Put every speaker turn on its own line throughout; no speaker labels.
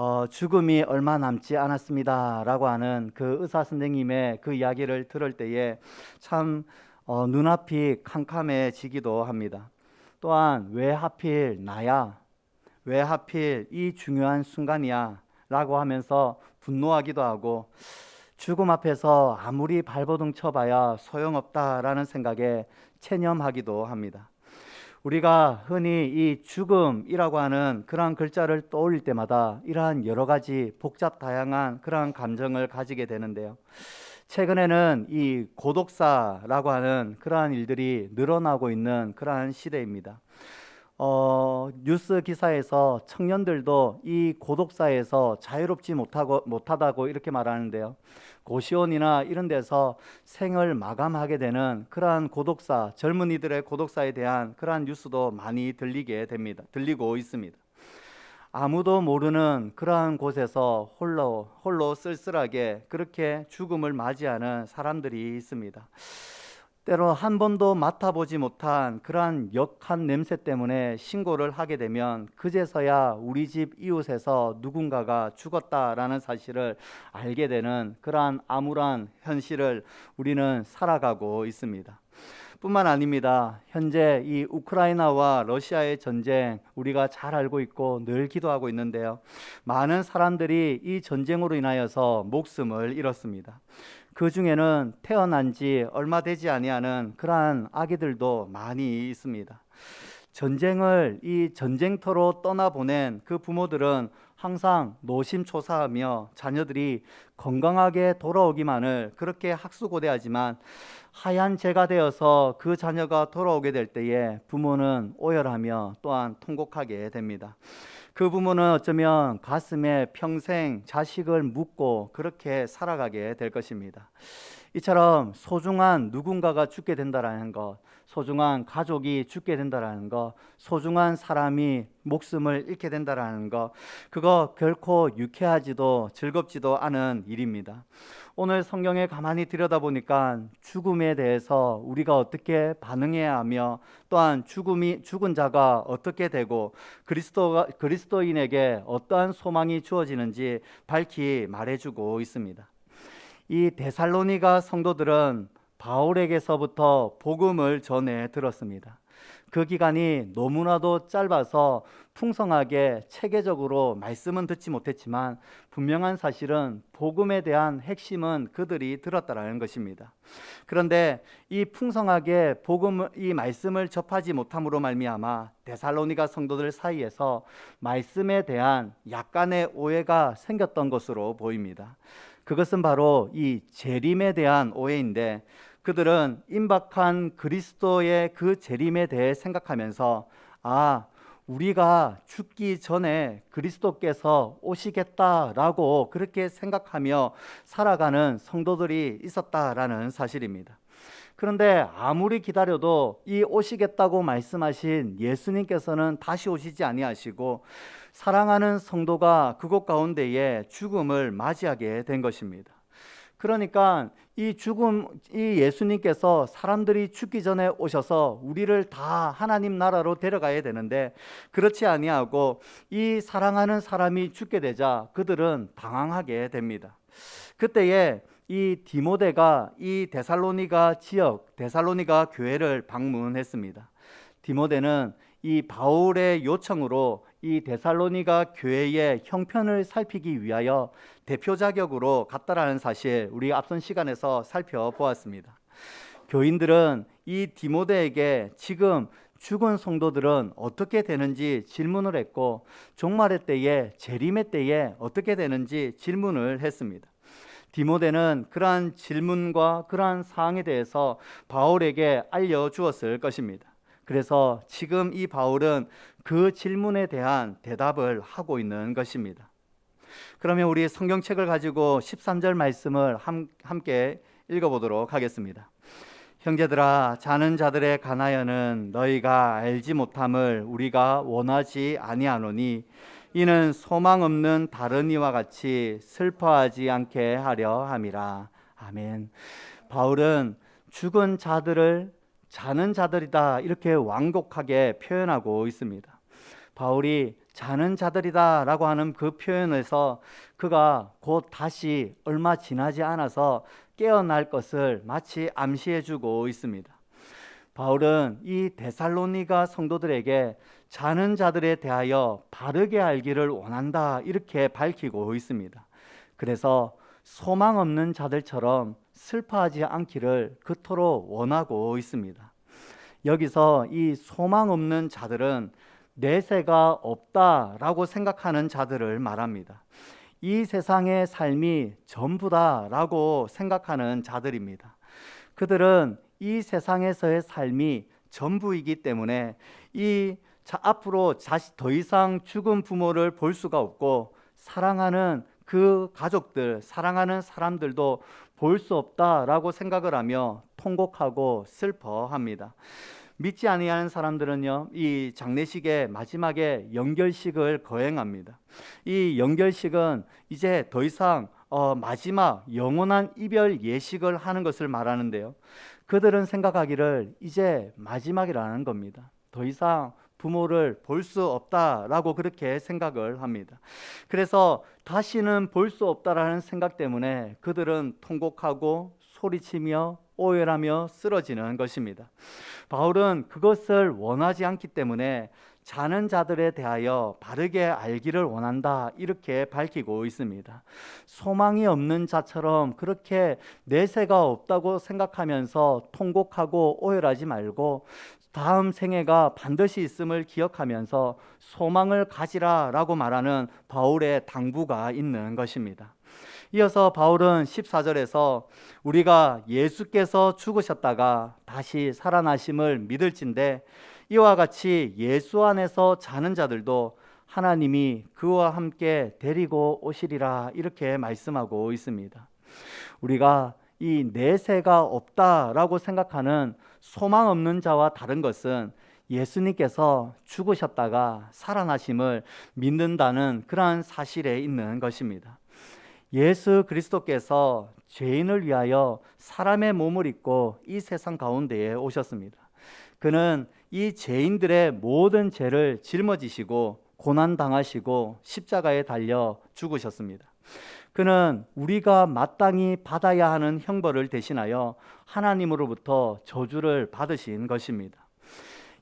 어, 죽음이 얼마 남지 않았습니다라고 하는 그 의사 선생님의 그 이야기를 들을 때에 참 어, 눈앞이 캄캄해지기도 합니다. 또한 왜 하필 나야? 왜 하필 이 중요한 순간이야? 라고 하면서 분노하기도 하고 죽음 앞에서 아무리 발버둥 쳐봐야 소용없다라는 생각에 체념하기도 합니다. 우리가 흔히 이 죽음이라고 하는 그러한 글자를 떠올릴 때마다 이러한 여러 가지 복잡 다양한 그러한 감정을 가지게 되는데요. 최근에는 이 고독사라고 하는 그러한 일들이 늘어나고 있는 그러한 시대입니다. 어, 뉴스 기사에서 청년들도 이 고독사에서 자유롭지 못하고 못하다고 이렇게 말하는데요. 고시원이나 이런 데서 생을 마감하게 되는 그러한 고독사, 젊은이들의 고독사에 대한 그러한 뉴스도 많이 들리게 됩니다. 들리고 있습니다. 아무도 모르는 그러한 곳에서 홀로 홀로 쓸쓸하게 그렇게 죽음을 맞이하는 사람들이 있습니다. 때로 한 번도 맡아보지 못한 그러한 역한 냄새 때문에 신고를 하게 되면 그제서야 우리 집 이웃에서 누군가가 죽었다라는 사실을 알게 되는 그러한 암울한 현실을 우리는 살아가고 있습니다. 뿐만 아닙니다. 현재 이 우크라이나와 러시아의 전쟁 우리가 잘 알고 있고 늘 기도하고 있는데요. 많은 사람들이 이 전쟁으로 인하여서 목숨을 잃었습니다. 그 중에는 태어난 지 얼마 되지 아니하는 그러한 아기들도 많이 있습니다. 전쟁을 이 전쟁터로 떠나보낸 그 부모들은 항상 노심초사하며 자녀들이 건강하게 돌아오기만을 그렇게 학수고대하지만 하얀 재가 되어서 그 자녀가 돌아오게 될 때에 부모는 오열하며 또한 통곡하게 됩니다. 그 부모는 어쩌면 가슴에 평생 자식을 묻고 그렇게 살아가게 될 것입니다. 이처럼 소중한 누군가가 죽게 된다라는 것, 소중한 가족이 죽게 된다라는 것, 소중한 사람이 목숨을 잃게 된다라는 것, 그거 결코 유쾌하지도 즐겁지도 않은 일입니다. 오늘 성경에 가만히 들여다보니까 죽음에 대해서 우리가 어떻게 반응해야 하며 또한 죽음이 죽은 자가 어떻게 되고 그리스도가 그리스도인에게 어떠한 소망이 주어지는지 밝히 말해주고 있습니다. 이 데살로니가 성도들은 바울에게서부터 복음을 전해 들었습니다. 그 기간이 너무나도 짧아서 풍성하게 체계적으로 말씀은 듣지 못했지만 분명한 사실은 복음에 대한 핵심은 그들이 들었다라는 것입니다. 그런데 이 풍성하게 복음 이 말씀을 접하지 못함으로 말미암아 데살로니가 성도들 사이에서 말씀에 대한 약간의 오해가 생겼던 것으로 보입니다. 그것은 바로 이 재림에 대한 오해인데 그들은 임박한 그리스도의 그 재림에 대해 생각하면서 아, 우리가 죽기 전에 그리스도께서 오시겠다라고 그렇게 생각하며 살아가는 성도들이 있었다라는 사실입니다. 그런데 아무리 기다려도 이 오시겠다고 말씀하신 예수님께서는 다시 오시지 아니하시고 사랑하는 성도가 그곳 가운데에 죽음을 맞이하게 된 것입니다. 그러니까 이 죽음 이 예수님께서 사람들이 죽기 전에 오셔서 우리를 다 하나님 나라로 데려가야 되는데 그렇지 아니하고 이 사랑하는 사람이 죽게 되자 그들은 당황하게 됩니다. 그때에 이 디모데가 이 데살로니가 지역 데살로니가 교회를 방문했습니다. 디모데는 이 바울의 요청으로 이 데살로니가 교회의 형편을 살피기 위하여 대표 자격으로 갔다라는 사실 우리 앞선 시간에서 살펴보았습니다. 교인들은 이 디모데에게 지금 죽은 성도들은 어떻게 되는지 질문을 했고 종말의 때에 재림의 때에 어떻게 되는지 질문을 했습니다. 디모데는 그러한 질문과 그러한 사항에 대해서 바울에게 알려 주었을 것입니다. 그래서 지금 이 바울은 그 질문에 대한 대답을 하고 있는 것입니다. 그러면 우리 성경책을 가지고 13절 말씀을 함, 함께 읽어보도록 하겠습니다. 형제들아 자는 자들의 가나여는 너희가 알지 못함을 우리가 원하지 아니하노니 이는 소망 없는 다른 이와 같이 슬퍼하지 않게 하려 함이라 아멘. 바울은 죽은 자들을 자는 자들이다 이렇게 완곡하게 표현하고 있습니다. 바울이 자는 자들이다라고 하는 그 표현에서 그가 곧 다시 얼마 지나지 않아서 깨어날 것을 마치 암시해 주고 있습니다. 바울은 이 데살로니가 성도들에게 자는 자들에 대하여 바르게 알기를 원한다 이렇게 밝히고 있습니다. 그래서 소망 없는 자들처럼 슬퍼하지 않기를 그토록 원하고 있습니다. 여기서 이 소망 없는 자들은 내세가 없다라고 생각하는 자들을 말합니다. 이 세상의 삶이 전부다라고 생각하는 자들입니다. 그들은 이 세상에서의 삶이 전부이기 때문에 이 자, 앞으로 자식 더 이상 죽은 부모를 볼 수가 없고 사랑하는 그 가족들, 사랑하는 사람들도 볼 수 없다라고 생각을 하며 통곡하고 슬퍼합니다. 믿지 아니하는 사람들은요, 이 장례식의 마지막에 연결식을 거행합니다. 이 연결식은 이제 더 이상 어, 마지막 영원한 이별 예식을 하는 것을 말하는데요. 그들은 생각하기를 이제 마지막이라는 겁니다. 더 이상 부모를 볼 수 없다라고 그렇게 생각을 합니다. 그래서 다시는 볼 수 없다라는 생각 때문에 그들은 통곡하고 소리치며 오열하며 쓰러지는 것입니다. 바울은 그것을 원하지 않기 때문에 자는 자들에 대하여 바르게 알기를 원한다 이렇게 밝히고 있습니다. 소망이 없는 자처럼 그렇게 내세가 없다고 생각하면서 통곡하고 오열하지 말고 다음 생애가 반드시 있음을 기억하면서 소망을 가지라 라고 말하는 바울의 당부가 있는 것입니다. 이어서 바울은 14절에서 우리가 예수께서 죽으셨다가 다시 살아나심을 믿을진데 이와 같이 예수 안에서 자는 자들도 하나님이 그와 함께 데리고 오시리라 이렇게 말씀하고 있습니다. 우리가 이 내세가 없다라고 생각하는 소망 없는 자와 다른 것은 예수님께서 죽으셨다가 살아나심을 믿는다는 그러한 사실에 있는 것입니다. 예수 그리스도께서 죄인을 위하여 사람의 몸을 입고 이 세상 가운데에 오셨습니다. 그는 이 죄인들의 모든 죄를 짊어지시고 고난 당하시고 십자가에 달려 죽으셨습니다. 그는 우리가 마땅히 받아야 하는 형벌을 대신하여 하나님으로부터 저주를 받으신 것입니다.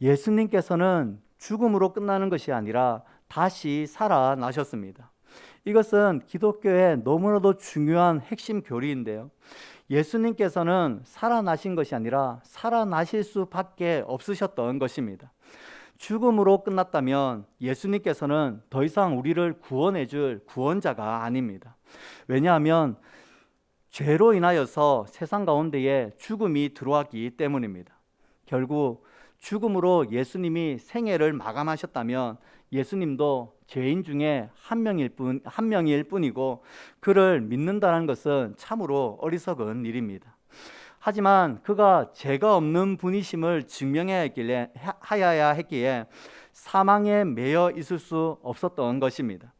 예수님께서는 죽음으로 끝나는 것이 아니라 다시 살아나셨습니다. 이것은 기독교의 너무나도 중요한 핵심 교리인데요. 예수님께서는 살아나신 것이 아니라 살아나실 수밖에 없으셨던 것입니다. 죽음으로 끝났다면 예수님께서는 더 이상 우리를 구원해 줄 구원자가 아닙니다. 왜냐하면 죄로 인하여서 세상 가운데에 죽음이 들어왔기 때문입니다. 결국 죽음으로 예수님이 생애를 마감하셨다면 예수님도 죄인 중에 한 명일 뿐, 한 명일 뿐이고 그를 믿는다는 것은 참으로 어리석은 일입니다. 하지만 그가 죄가 없는 분이심을 증명해야 했기에 사망에 매여 있을 수 없었던 것입니다.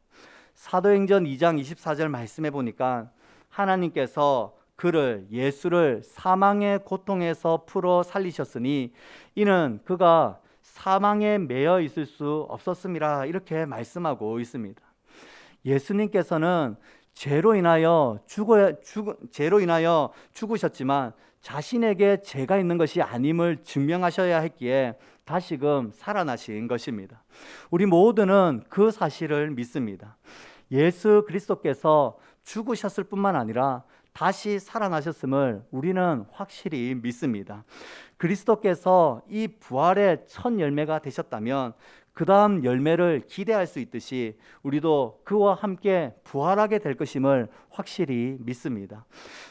사도행전 2장 24절 말씀해 보니까 하나님께서 그를 예수를 사망의 고통에서 풀어 살리셨으니 이는 그가 사망에 매여 있을 수 없었음이라 이렇게 말씀하고 있습니다. 예수님께서는 죄로 인하여 죽어 죽 죄로 인하여 죽으셨지만 자신에게 죄가 있는 것이 아님을 증명하셔야 했기에 다시금 살아나신 것입니다. 우리 모두는 그 사실을 믿습니다. 예수 그리스도께서 죽으셨을 뿐만 아니라 다시 살아나셨음을 우리는 확실히 믿습니다. 그리스도께서 이 부활의 첫 열매가 되셨다면 그 다음 열매를 기대할 수 있듯이 우리도 그와 함께 부활하게 될 것임을 확실히 믿습니다.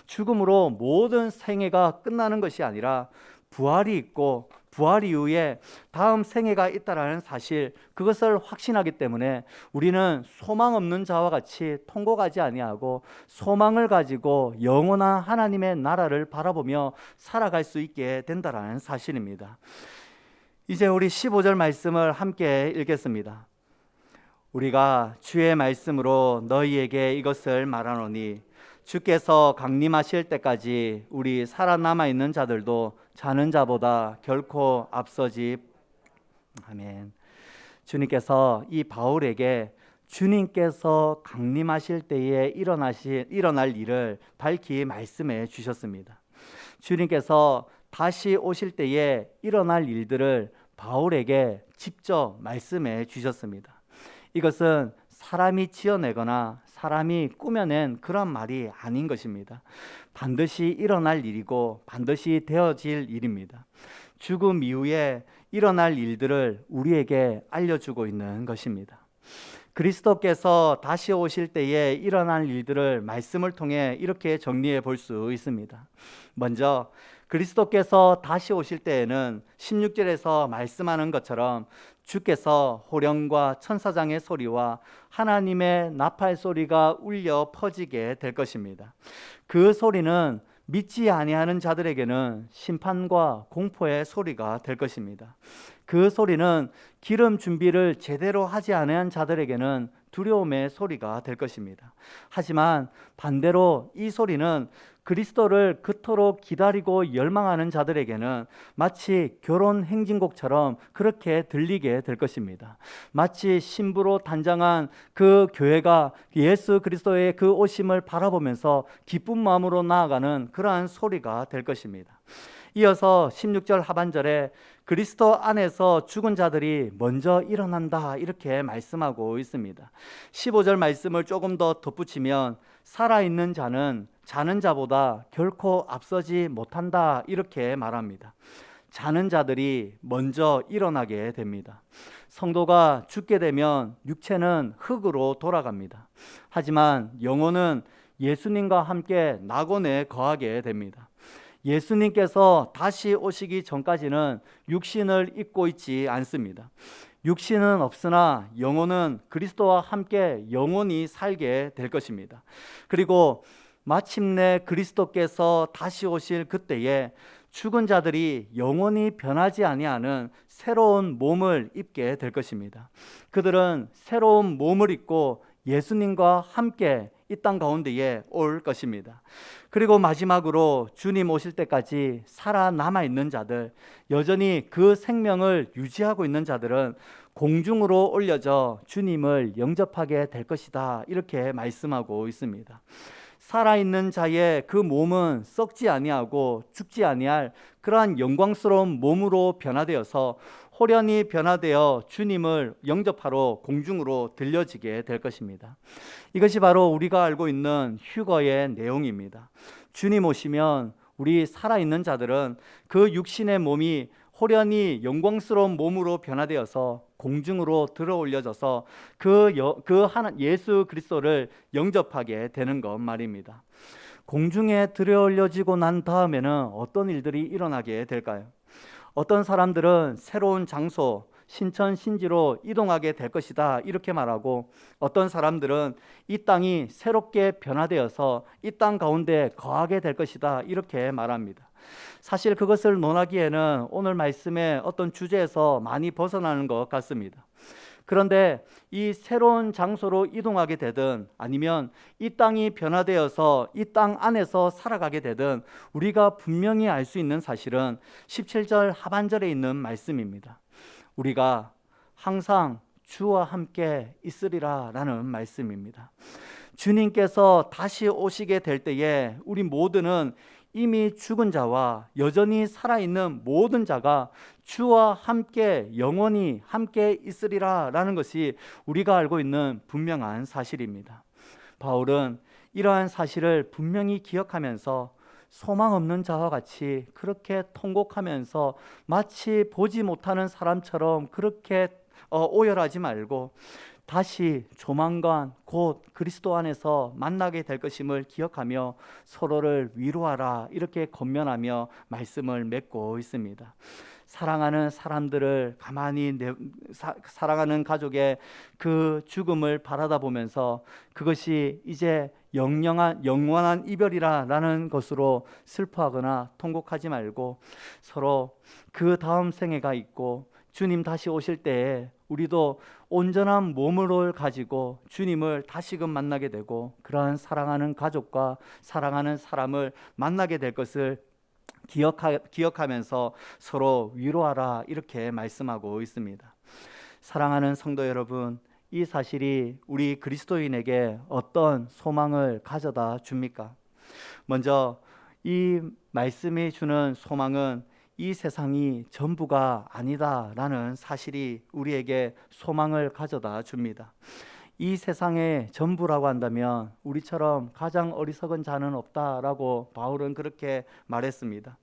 죽음으로 모든 생애가 끝나는 것이 아니라 부활이 있고 부활 이후에 다음 생애가 있다라는 사실 그것을 확신하기 때문에 우리는 소망 없는 자와 같이 통곡하지 아니하고 소망을 가지고 영원한 하나님의 나라를 바라보며 살아갈 수 있게 된다라는 사실입니다. 이제 우리 15절 말씀을 함께 읽겠습니다. 우리가 주의 말씀으로 너희에게 이것을 말하노니 주께서 강림하실 때까지 우리 살아남아 있는 자들도 자는 자보다 결코 앞서지 아멘. 주님께서 이 바울에게 주님께서 강림하실 때에 일어나실 일어날 일을 밝히 말씀해 주셨습니다. 주님께서 다시 오실 때에 일어날 일들을 바울에게 직접 말씀해 주셨습니다. 이것은 사람이 지어내거나 사람이 꾸며낸 그런 말이 아닌 것입니다. 반드시 일어날 일이고 반드시 되어질 일입니다. 죽음 이후에 일어날 일들을 우리에게 알려주고 있는 것입니다. 그리스도께서 다시 오실 때에 일어날 일들을 말씀을 통해 이렇게 정리해 볼 수 있습니다. 먼저 그리스도께서 다시 오실 때에는 16절에서 말씀하는 것처럼 주께서 호령과 천사장의 소리와 하나님의 나팔 소리가 울려 퍼지게 될 것입니다. 그 소리는 믿지 아니하는 자들에게는 심판과 공포의 소리가 될 것입니다. 그 소리는 기름 준비를 제대로 하지 않은 자들에게는 두려움의 소리가 될 것입니다. 하지만 반대로 이 소리는 그리스도를 그토록 기다리고 열망하는 자들에게는 마치 결혼 행진곡처럼 그렇게 들리게 될 것입니다. 마치 신부로 단장한 그 교회가 예수 그리스도의 그 오심을 바라보면서 기쁜 마음으로 나아가는 그러한 소리가 될 것입니다. 이어서 16절 하반절에 그리스도 안에서 죽은 자들이 먼저 일어난다 이렇게 말씀하고 있습니다. 15절 말씀을 조금 더 덧붙이면 살아있는 자는 자는 자보다 결코 앞서지 못한다 이렇게 말합니다. 자는 자들이 먼저 일어나게 됩니다. 성도가 죽게 되면 육체는 흙으로 돌아갑니다. 하지만 영혼은 예수님과 함께 낙원에 거하게 됩니다. 예수님께서 다시 오시기 전까지는 육신을 입고 있지 않습니다. 육신은 없으나 영혼은 그리스도와 함께 영원히 살게 될 것입니다. 그리고 마침내 그리스도께서 다시 오실 그때에 죽은 자들이 영원히 변하지 아니하는 새로운 몸을 입게 될 것입니다. 그들은 새로운 몸을 입고 예수님과 함께 이 땅 가운데에 올 것입니다. 그리고 마지막으로 주님 오실 때까지 살아남아 있는 자들, 여전히 그 생명을 유지하고 있는 자들은 공중으로 올려져 주님을 영접하게 될 것이다. 이렇게 말씀하고 있습니다. 살아있는 자의 그 몸은 썩지 아니하고 죽지 아니할 그러한 영광스러운 몸으로 변화되어서 호련히 변화되어 주님을 영접하러 공중으로 들려지게 될 것입니다. 이것이 바로 우리가 알고 있는 휴거의 내용입니다. 주님 오시면 우리 살아있는 자들은 그 육신의 몸이 호련히 영광스러운 몸으로 변화되어서 공중으로 들어 올려져서 그, 그 하나, 예수 그리스도를 영접하게 되는 것 말입니다. 공중에 들어 올려지고 난 다음에는 어떤 일들이 일어나게 될까요? 어떤 사람들은 새로운 장소, 신천 신지로 이동하게 될 것이다 이렇게 말하고 어떤 사람들은 이 땅이 새롭게 변화되어서 이 땅 가운데 거하게 될 것이다 이렇게 말합니다. 사실 그것을 논하기에는 오늘 말씀의 어떤 주제에서 많이 벗어나는 것 같습니다. 그런데 이 새로운 장소로 이동하게 되든 아니면 이 땅이 변화되어서 이 땅 안에서 살아가게 되든 우리가 분명히 알 수 있는 사실은 17절 하반절에 있는 말씀입니다. 우리가 항상 주와 함께 있으리라라는 말씀입니다. 주님께서 다시 오시게 될 때에 우리 모두는 이미 죽은 자와 여전히 살아있는 모든 자가 주와 함께 영원히 함께 있으리라 라는 것이 우리가 알고 있는 분명한 사실입니다. 바울은 이러한 사실을 분명히 기억하면서 소망 없는 자와 같이 그렇게 통곡하면서 마치 보지 못하는 사람처럼 그렇게 어, 오열하지 말고 다시 조만간 곧 그리스도 안에서 만나게 될 것임을 기억하며 서로를 위로하라 이렇게 권면하며 말씀을 맺고 있습니다. 사랑하는 사람들을 가만히 내, 사, 사랑하는 가족의 그 죽음을 바라다 보면서 그것이 이제 영영한 영원한 이별이라라는 것으로 슬퍼하거나 통곡하지 말고 서로 그 다음 생애가 있고 주님 다시 오실 때에 우리도 온전한 몸을 가지고 주님을 다시금 만나게 되고 그러한 사랑하는 가족과 사랑하는 사람을 만나게 될 것을 기억하, 기억하 면서 서로 위로하라 이렇게 말씀하고 있습니다. 사랑하는 성도 여러분, 이 사실이 우리 그리스도인에게 어떤 소망을 가져다 줍니까? 먼저 이 말씀이 주는 소망은 이 세상이 전부가 아니다라는 사실이 우리에게 소망을 가져다 줍니다. 이 세상의 전부라고 한다면 우리처럼 가장 어리석은 자는 없다라고 바울은 그렇게 말했습니다.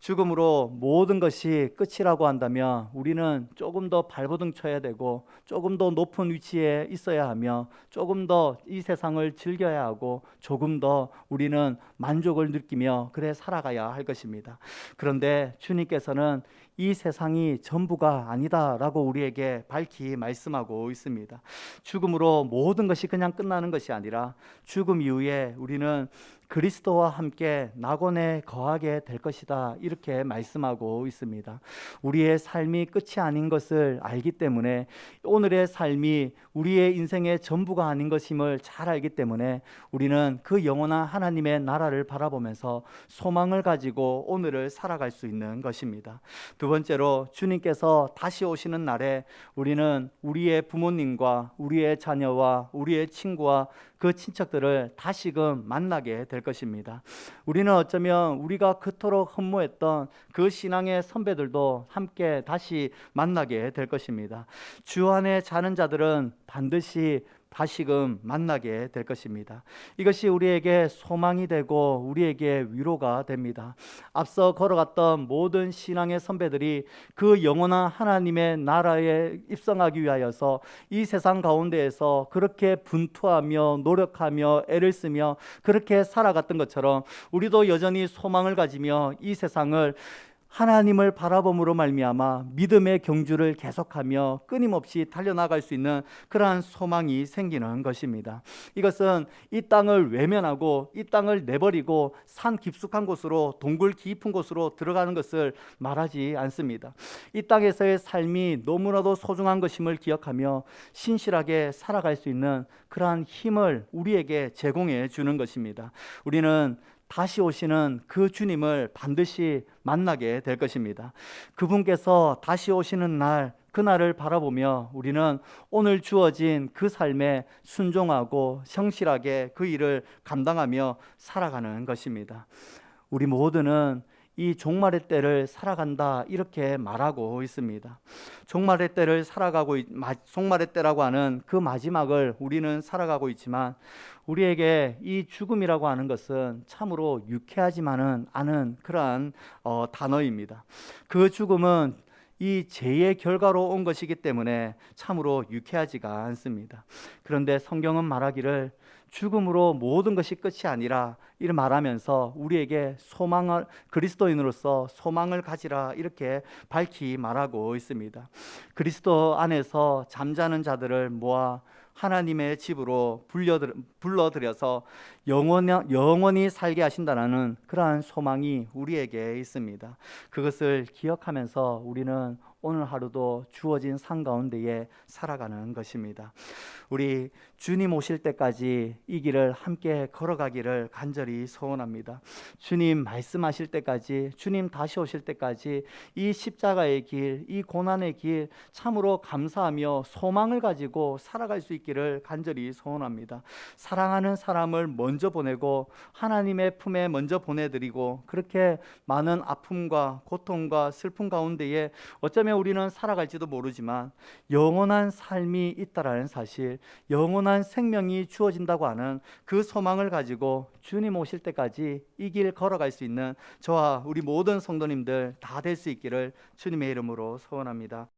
죽음으로 모든 것이 끝이라고 한다면 우리는 조금 더 발버둥 쳐야 되고 조금 더 높은 위치에 있어야 하며 조금 더 이 세상을 즐겨야 하고 조금 더 우리는 만족을 느끼며 그래 살아가야 할 것입니다. 그런데 주님께서는 이 세상이 전부가 아니다라고 우리에게 밝히 말씀하고 있습니다. 죽음으로 모든 것이 그냥 끝나는 것이 아니라 죽음 이후에 우리는 그리스도와 함께 낙원에 거하게 될 것이다. 이렇게 말씀하고 있습니다. 우리의 삶이 끝이 아닌 것을 알기 때문에 오늘의 삶이 우리의 인생의 전부가 아닌 것임을 잘 알기 때문에 우리는 그 영원한 하나님의 나라를 바라보면서 소망을 가지고 오늘을 살아갈 수 있는 것입니다. 두 번째로 주님께서 다시 오시는 날에 우리는 우리의 부모님과 우리의 자녀와 우리의 친구와 그 친척들을 다시금 만나게 될 것입니다. 우리는 어쩌면 우리가 그토록 흠모했던 그 신앙의 선배들도 함께 다시 만나게 될 것입니다. 주 안에 자는 자들은 반드시 다시금 만나게 될 것입니다. 이것이 우리에게 소망이 되고 우리에게 위로가 됩니다. 앞서 걸어갔던 모든 신앙의 선배들이 그 영원한 하나님의 나라에 입성하기 위하여서 이 세상 가운데에서 그렇게 분투하며 노력하며 애를 쓰며 그렇게 살아갔던 것처럼 우리도 여전히 소망을 가지며 이 세상을 하나님을 바라봄으로 말미암아 믿음의 경주를 계속하며 끊임없이 달려나갈 수 있는 그러한 소망이 생기는 것입니다. 이것은 이 땅을 외면하고 이 땅을 내버리고 산 깊숙한 곳으로 동굴 깊은 곳으로 들어가는 것을 말하지 않습니다. 이 땅에서의 삶이 너무나도 소중한 것임을 기억하며 신실하게 살아갈 수 있는 그러한 힘을 우리에게 제공해 주는 것입니다. 우리는 다시 오시는 그 주님을 반드시 만나게 될 것입니다. 그분께서 다시 오시는 날, 그날을 바라보며 우리는 오늘 주어진 그 삶에 순종하고 성실하게 그 일을 감당하며 살아가는 것입니다. 우리 모두는 이 종말의 때를 살아간다 이렇게 말하고 있습니다. 종말의 때를 살아가고 종말의 때라고 하는 그 마지막을 우리는 살아가고 있지만 우리에게 이 죽음이라고 하는 것은 참으로 유쾌하지만은 않은 그러한 어, 단어입니다. 그 죽음은 이 죄의 결과로 온 것이기 때문에 참으로 유쾌하지가 않습니다. 그런데 성경은 말하기를 죽음으로 모든 것이 끝이 아니라 이를 말하면서 우리에게 소망을 그리스도인으로서 소망을 가지라 이렇게 밝히 말하고 있습니다. 그리스도 안에서 잠자는 자들을 모아 하나님의 집으로 불러들여서 영원, 영원히 살게 하신다는 그러한 소망이 우리에게 있습니다. 그것을 기억하면서 우리는 오늘 하루도 주어진 상 가운데에 살아가는 것입니다. 우리 주님 오실 때까지 이 길을 함께 걸어가기를 간절히 소원합니다. 주님 말씀하실 때까지, 주님 다시 오실 때까지 이 십자가의 길, 이 고난의 길 참으로 감사하며 소망을 가지고 살아갈 수 있기를 간절히 소원합니다. 사랑하는 사람을 먼저 보내고 하나님의 품에 먼저 보내드리고 그렇게 많은 아픔과 고통과 슬픔 가운데에 어쩌면 우리는 살아갈지도 모르지만 영원한 삶이 있다라는 사실, 영원한 생명이 주어진다고 하는 그 소망을 가지고 주님 오실 때까지 이 길 걸어갈 수 있는 저와 우리 모든 성도님들 다 될 수 있기를 주님의 이름으로 소원합니다.